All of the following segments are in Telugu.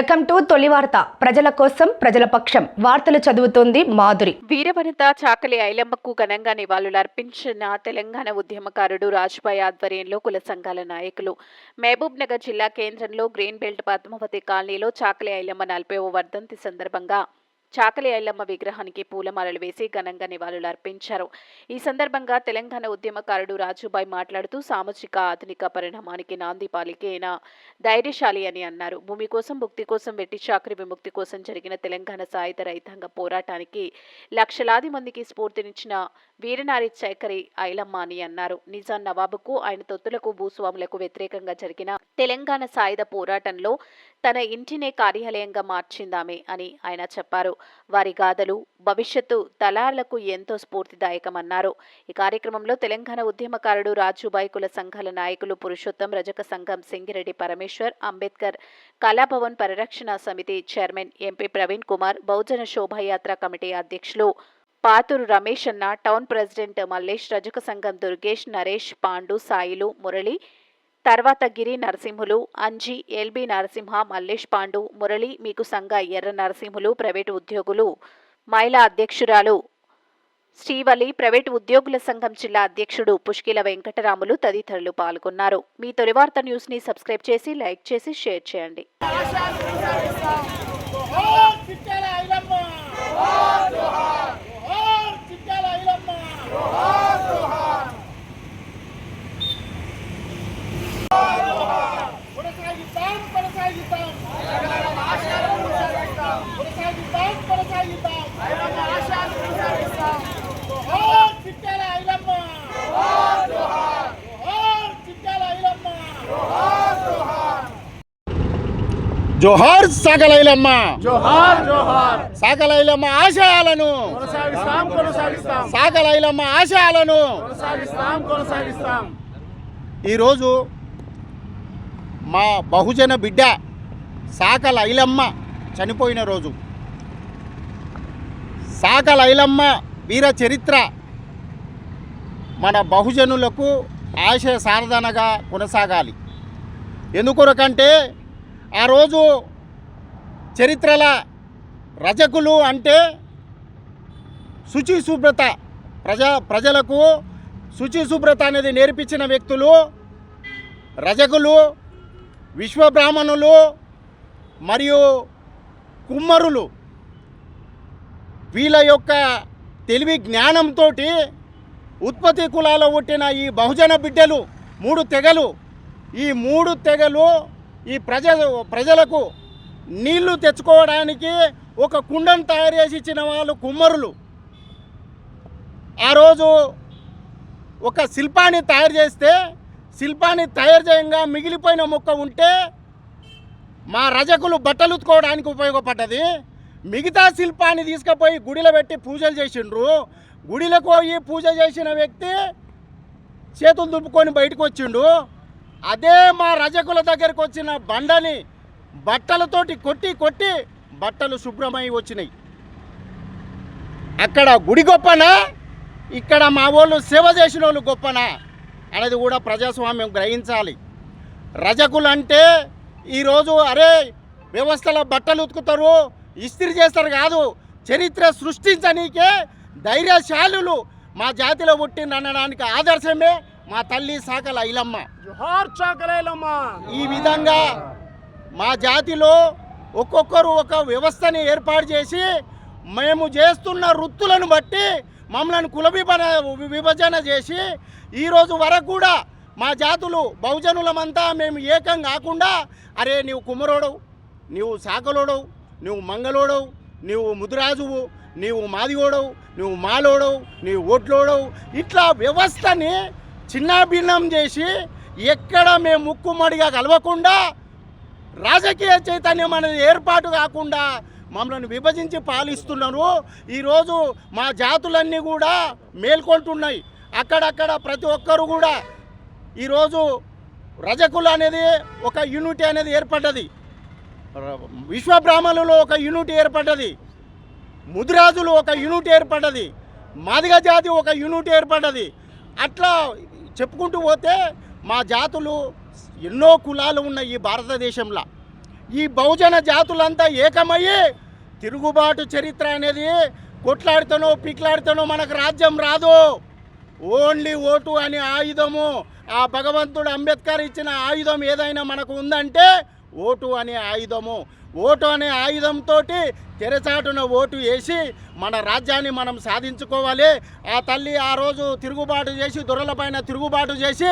వెల్కమ్ టు తొలి వార్త. ప్రజల కోసం ప్రజల పక్షం. వార్తలు చదువుతోంది మాధురి. వీరవనిత చాకలి ఐలమ్మకు ఘనంగా నివాళులర్పించిన తెలంగాణ ఉద్యమకారుడు రాజ్భాయ్ ఆధ్వర్యంలో కుల సంఘాల నాయకులు. మహబూబ్ నగర్ జిల్లా కేంద్రంలో గ్రీన్ బెల్ట్ పద్మావతి కాలనీలో చాకలి ఐలమ్మ నలభైవ వర్ధంతి సందర్భంగా చాకలి ఐలమ్మ విగ్రహానికి పూలమాలలు వేసి ఘనంగా నివాళులర్పించారు ఈ సందర్భంగా తెలంగాణ ఉద్యమకారుడు రాజుబాయ్ మాట్లాడుతూ సామాజిక ఆధునిక పరిణామానికి నాంది పాలికేన ధైర్యశాలి అని అన్నారు. భూమి కోసం ముక్తి కోసం వెట్టి చాకరి విముక్తి కోసం జరిగిన తెలంగాణ సాయుధ రైతాంగ పోరాటానికి లక్షలాది మందికి స్ఫూర్తినిచ్చిన వీరనారి చైకరి ఐలమ్మ అని అన్నారు. నిజాం నవాబుకు ఆయన తొత్తులకు భూస్వాములకు వ్యతిరేకంగా జరిగిన తెలంగాణ సాయుధ పోరాటంలో తన ఇంటినే కార్యాలయంగా మార్చిందామే అని ఆయన చెప్పారు. వారి గాథలు భవిష్యత్తు తలాలకు ఎంతో స్ఫూర్తిదాయకమన్నారు. ఈ కార్యక్రమంలో తెలంగాణ ఉద్యమకారుడు రాజు కుల సంఘాల నాయకులు పురుషోత్తం రజక సంఘం సింగిరెడ్డి పరమేశ్వర్ అంబేద్కర్ కళాభవన్ పరిరక్షణ సమితి చైర్మన్ ఎంపీ ప్రవీణ్ కుమార్ బహుజన శోభాయాత్ర కమిటీ అధ్యక్షులు పాతూరు రమేష్ అన్న టౌన్ ప్రెసిడెంట్ మల్లేష్ రజక సంఘం దుర్గేష్ నరేష్ పాండు సాయిలు మురళి తర్వాత గిరి నరసింహులు అంజి ఎల్బి నరసింహ మల్లేష్ పాండు మురళి మీకు సంఘ ఎర్ర నరసింహులు ప్రైవేటు ఉద్యోగులు మహిళా అధ్యక్షురాలు శ్రీవలి ప్రైవేటు ఉద్యోగుల సంఘం జిల్లా అధ్యక్షుడు పుష్కిల వెంకటరాములు తదితరులు పాల్గొన్నారు. మీ తొలివార్త న్యూస్ని సబ్స్క్రైబ్ చేసి లైక్ చేసి షేర్ చేయండి. జోహార్ చిట్యాల ఐలమ్మ జోహార్ చిట్యాల ఐలమ్మ కొనసాగిద్దాం. కొనసాగిద్దాం. ఐలమ్మ. ఐలమ్మ. జోహార్ సాగలైలమ్మ జోహార్ జోహార్ సాగలైలమ్మ ఆశయాలను. కొనసాగిస్తాం కొనసాగిస్తాం. సాగలైలమ్మ ఆశయాలను. కొనసాగిస్తాం కొనసాగిస్తాం. ఈరోజు మా బహుజన బిడ్డ సాక లైలమ్మ చనిపోయిన రోజు. సాక లైలమ్మ వీర చరిత్ర మన బహుజనులకు ఆశయ సాధనగా కొనసాగాలి. ఎందుకొరకంటే ఆ రోజు చరిత్రల రజకులు అంటే శుచి శుభ్రత ప్రజా ప్రజలకు శుచి శుభ్రత అనేది నేర్పించిన వ్యక్తులు రజకులు విశ్వబ్రాహ్మణులు మరియు కుమ్మరులు వీళ్ళ యొక్క తెలివి జ్ఞానంతో ఉత్పత్తి కులాల పుట్టిన ఈ బహుజన బిడ్డలు మూడు తెగలు. ఈ మూడు తెగలు ఈ ప్రజ ప్రజలకు నీళ్ళు తెచ్చుకోవడానికి ఒక కుండను తయారు చేసి ఇచ్చిన వాళ్ళు కుమ్మరులు. ఆ రోజు ఒక శిల్పాన్ని తయారు చేస్తే శిల్పాన్ని తయారు చేయంగా మిగిలిపోయిన మొక్క ఉంటే మా రజకులు బట్టలు ఉతుకోవడానికి ఉపయోగపడ్డది. మిగతా శిల్పాన్ని తీసుకుపోయి గుడిలో పెట్టి పూజలు చేసిండ్రు. గుడిలోకి పోయి పూజ చేసిన వ్యక్తి చేతులు దులుపుకొని బయటకు వచ్చిండు. అదే మా రజకుల దగ్గరకు వచ్చిన బండని బట్టలతోటి కొట్టి కొట్టి బట్టలు శుభ్రమై వచ్చినాయి. అక్కడ గుడి గొప్పనా? ఇక్కడ మా వాళ్ళు సేవ చేసిన వాళ్ళు గొప్పనా? అనేది కూడా ప్రజాస్వామ్యం గ్రహించాలి. రజకులు అంటే ఈరోజు అరే వ్యవస్థలో బట్టలు ఉతుకుతారు ఇస్త్రీ చేస్తారు కాదు చరిత్ర సృష్టించనీకే ధైర్యశాలులు మా జాతిలో పుట్టింది అనడానికి ఆదర్శమే మా తల్లి సాకల ఐలమ్మ. జోహార్ చాకలైలమ్మ ఈ విధంగా మా జాతిలో ఒక్కొక్కరు ఒక వ్యవస్థని ఏర్పాటు చేసి మేము చేస్తున్న వృత్తులను బట్టి మమ్మల్ని కుల విభజన విభజన చేసి ఈరోజు వరకు కూడా మా జాతులు బహుజనులమంతా మేము ఏకం కాకుండా అరే నీవు కుమ్మరోడవు నీవు సాకలోడవు నువ్వు మంగళోడవు నీవు ముదిరాజువు నీవు మాదిగోడవు నువ్వు మాలోడవు నీవు ఓట్లోడవు. ఇట్లా వ్యవస్థని చిన్నాభిన్నం చేసి ఎక్కడ మేము ముక్కుమడిగా కలవకుండా రాజకీయ చైతన్యం అనేది ఏర్పాటు కాకుండా మమ్మల్ని విభజించి పాలిస్తున్నారు ఈరోజు మా జాతులన్నీ కూడా మేల్కొంటున్నాయి. అక్కడక్కడ ప్రతి ఒక్కరు కూడా ఈరోజు రజకులు అనేది ఒక యూనిటీ అనేది ఏర్పడ్డది. విశ్వబ్రాహ్మణులు ఒక యూనిట్ ఏర్పడ్డది. ముదిరాజులు ఒక యూనిట్ ఏర్పడ్డది. మాదిగ జాతి ఒక యూనిట్ ఏర్పడ్డది. అట్లా చెప్పుకుంటూ పోతే మా జాతులు ఎన్నో కులాలు ఉన్నాయి ఈ భారతదేశంలో. ఈ బహుజన జాతులంతా ఏకమయ్యి తిరుగుబాటు చరిత్ర అనేది కొట్లాడితేనో పిట్లాడితేనో మనకు రాజ్యం రాదు. ఓన్లీ ఓటు అనే ఆయుధము ఆ భగవంతుడు అంబేద్కర్ ఇచ్చిన ఆయుధం ఏదైనా మనకు ఉందంటే ఓటు అనే ఆయుధము. ఓటు అనే ఆయుధంతో తెరచాటున ఓటు వేసి మన రాజ్యాన్ని మనం సాధించుకోవాలి. ఆ తల్లి ఆ రోజు తిరుగుబాటు చేసి దొరలపైన తిరుగుబాటు చేసి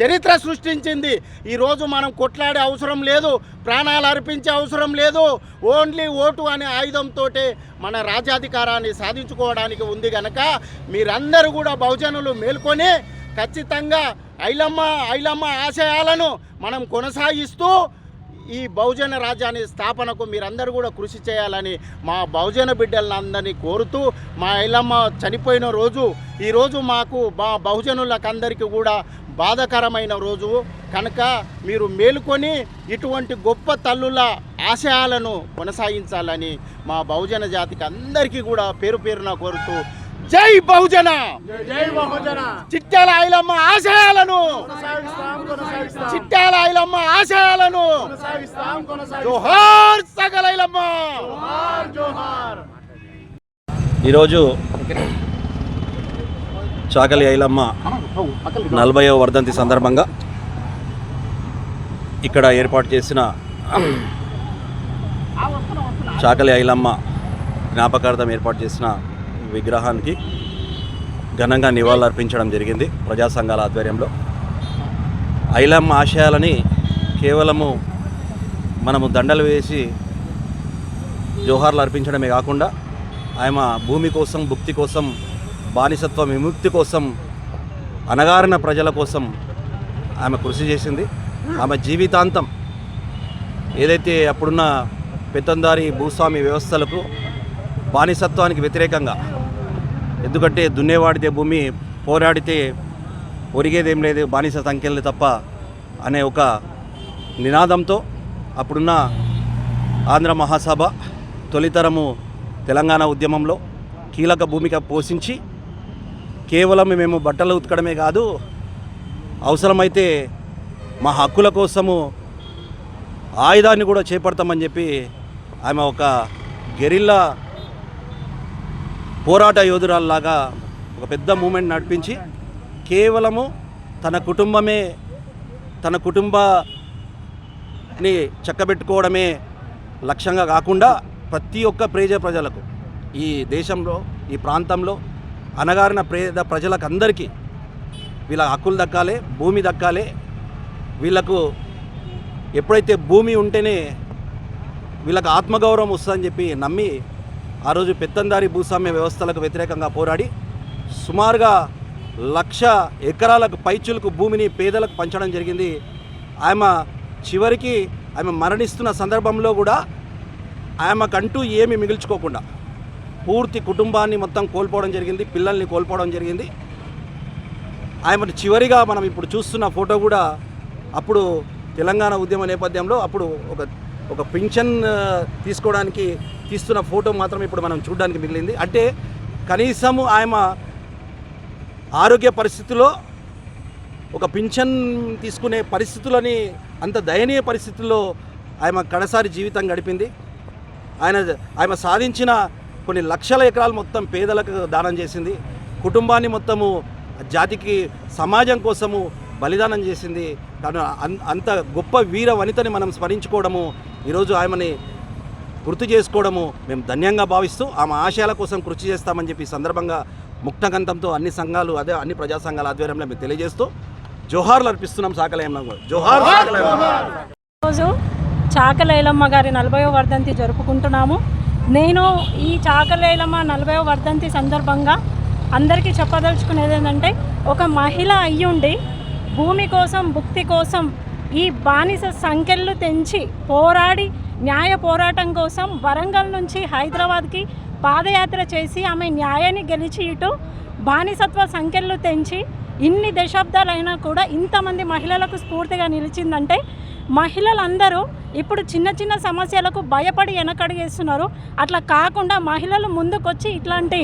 చరిత్ర సృష్టించింది. ఈరోజు మనం కొట్లాడే అవసరం లేదు ప్రాణాలు అర్పించే అవసరం లేదు. ఓన్లీ ఓటు అనే ఆయుధంతో మన రాజ్యాధికారాన్ని సాధించుకోవడానికి ఉంది కనుక మీరందరూ కూడా బహుజనులు మేల్కొని ఖచ్చితంగా ఐలమ్మ ఐలమ్మ ఆశయాలను మనం కొనసాగిస్తూ ఈ బహుజన రాజ్యాన్ని స్థాపనకు మీరందరూ కూడా కృషి చేయాలని మా బహుజన బిడ్డలందరినీ కోరుతూ మా ఇల్లమ్మ చనిపోయిన రోజు ఈరోజు మాకు మా బహుజనులకందరికీ కూడా బాధాకరమైన రోజు. కనుక మీరు మేలుకొని ఇటువంటి గొప్ప తల్లుల ఆశయాలను కొనసాగించాలని మా బహుజన జాతికి అందరికీ కూడా పేరు పేరున కోరుతూ జై బహుజన. జై బహుజన. చిట్టాల ఐలమ్మ ఆశయాలను. చిట్టాల ఐలమ్మ ఆశయాలను. జోహార్ జోహార్. ఈరోజు చాకలి ఐలమ్మ నలభైవ వర్ధంతి సందర్భంగా ఇక్కడ ఏర్పాటు చేసిన చాకలి ఐలమ్మ జ్ఞాపకార్థం ఏర్పాటు చేసిన విగ్రహానికి ఘనంగా నివాళులర్పించడం జరిగింది ప్రజా సంఘాల ఆధ్వర్యంలో. ఐలం ఆశయాలని కేవలము మనము దండలు వేసి జోహార్లు అర్పించడమే కాకుండా ఆమె భూమి కోసం భుక్తి కోసం బానిసత్వ విముక్తి కోసం అనగారిన ప్రజల కోసం ఆమె కృషి చేసింది. ఆమె జీవితాంతం ఏదైతే అప్పుడున్న పెత్తందారి భూస్వామి వ్యవస్థలకు బానిసత్వానికి వ్యతిరేకంగా ఎందుకంటే దున్నేవాడితే భూమి పోరాడితే ఒరిగేదేం లేదు బానిస సంఖ్యలు తప్ప అనే ఒక నినాదంతో అప్పుడున్న ఆంధ్ర మహాసభ తొలితరము తెలంగాణ ఉద్యమంలో కీలక భూమిక పోషించి కేవలం మేము బట్టలు ఉతకడమే కాదు అవసరమైతే మా హక్కుల కోసము ఆయుధాన్ని కూడా చేపడతామని చెప్పి ఆమె ఒక గెరిల్లా పోరాట యోధురాల్లాగా ఒక పెద్ద మూమెంట్ నడిపించి కేవలము తన కుటుంబమే తన కుటుంబాన్ని చక్కబెట్టుకోవడమే లక్ష్యంగా కాకుండా ప్రతి ఒక్క ప్రేజ ప్రజలకు ఈ దేశంలో ఈ ప్రాంతంలో అనగారిన పేద ప్రజలకు అందరికీ వీళ్ళ హక్కులు దక్కాలి భూమి దక్కాలి. వీళ్ళకు ఎప్పుడైతే భూమి ఉంటేనే వీళ్ళకి ఆత్మగౌరవం వస్తుందని చెప్పి నమ్మి ఆ రోజు పెత్తందారి భూస్వామ్య వ్యవస్థలకు వ్యతిరేకంగా పోరాడి సుమారుగా లక్ష ఎకరాలకు పైచులకు భూమిని పేదలకు పంచడం జరిగింది. ఆమె చివరికి ఆమె మరణిస్తున్న సందర్భంలో కూడా ఆమెకంటూ ఏమి మిగిల్చుకోకుండా పూర్తి కుటుంబాన్ని మొత్తం కోల్పోవడం జరిగింది పిల్లల్ని కోల్పోవడం జరిగింది. ఆమె చివరిగా మనం ఇప్పుడు చూస్తున్న ఫోటో కూడా అప్పుడు తెలంగాణ ఉద్యమ నేపథ్యంలో అప్పుడు ఒక ఒక పింఛన్ తీసుకోవడానికి తీస్తున్న ఫోటో మాత్రం ఇప్పుడు మనం చూడడానికి మిగిలింది. అంటే కనీసము ఆమె ఆరోగ్య పరిస్థితిలో ఒక పింఛన్ తీసుకునే పరిస్థితులని అంత దయనీయ పరిస్థితుల్లో ఆమె కడసారి జీవితం గడిపింది. ఆయన ఆమె సాధించిన కొన్ని లక్షల ఎకరాలు మొత్తం పేదలకు దానం చేసింది. కుటుంబాన్ని మొత్తము జాతికి సమాజం కోసము బలిదానం చేసింది. తను అంత గొప్ప వీర వనితని మనం స్మరించుకోవడము ఈరోజు ఆమెని గుర్తు చేసుకోవడము మేము ధన్యంగా భావిస్తూ ఆమె ఆశయాల కోసం కృషి చేస్తామని చెప్పి ఈ సందర్భంగా ముక్తకంతంతో అన్ని సంఘాలు అదే అన్ని ప్రజా సంఘాల ఆధ్వర్యంలో మేము తెలియజేస్తూ జోహార్లు అర్పిస్తున్నాం సాకలయం జోహార్ సాకలయం రోజు చాకలైలమ్మ గారి నలభైవ వర్ధంతి జరుపుకుంటున్నాము. నేను ఈ చాకలైలమ్మ నలభైవ వర్ధంతి సందర్భంగా అందరికీ చెప్పదలుచుకునేది ఏంటంటే ఒక మహిళ అయ్యుండి భూమి కోసం భుక్తి కోసం ఈ బానిస సంఖ్యలు తెంచి పోరాడి న్యాయ పోరాటం కోసం వరంగల్ నుంచి హైదరాబాద్కి పాదయాత్ర చేసి ఆమె న్యాయాన్ని గెలిచి ఇటు బానిసత్వ సంఖ్యలు తెంచి ఇన్ని దశాబ్దాలైనా కూడా ఇంతమంది మహిళలకు స్ఫూర్తిగా నిలిచిందంటే మహిళలందరూ ఇప్పుడు చిన్న చిన్న సమస్యలకు భయపడి వెనకడిగేస్తున్నారు. అట్లా కాకుండా మహిళలు ముందుకొచ్చి ఇట్లాంటి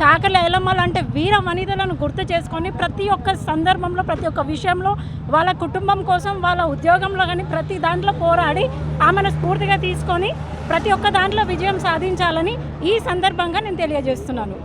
చాకలి ఎలమ్మలు అంటే వీర వనితలను గుర్తు చేసుకొని ప్రతి ఒక్క సందర్భంలో ప్రతి ఒక్క విషయంలో వాళ్ళ కుటుంబం కోసం వాళ్ళ ఉద్యోగంలో కానీ ప్రతి దాంట్లో పోరాడి ఆమెను స్ఫూర్తిగా తీసుకొని ప్రతి ఒక్క దాంట్లో విజయం సాధించాలని ఈ సందర్భంగా నేను తెలియజేస్తున్నాను.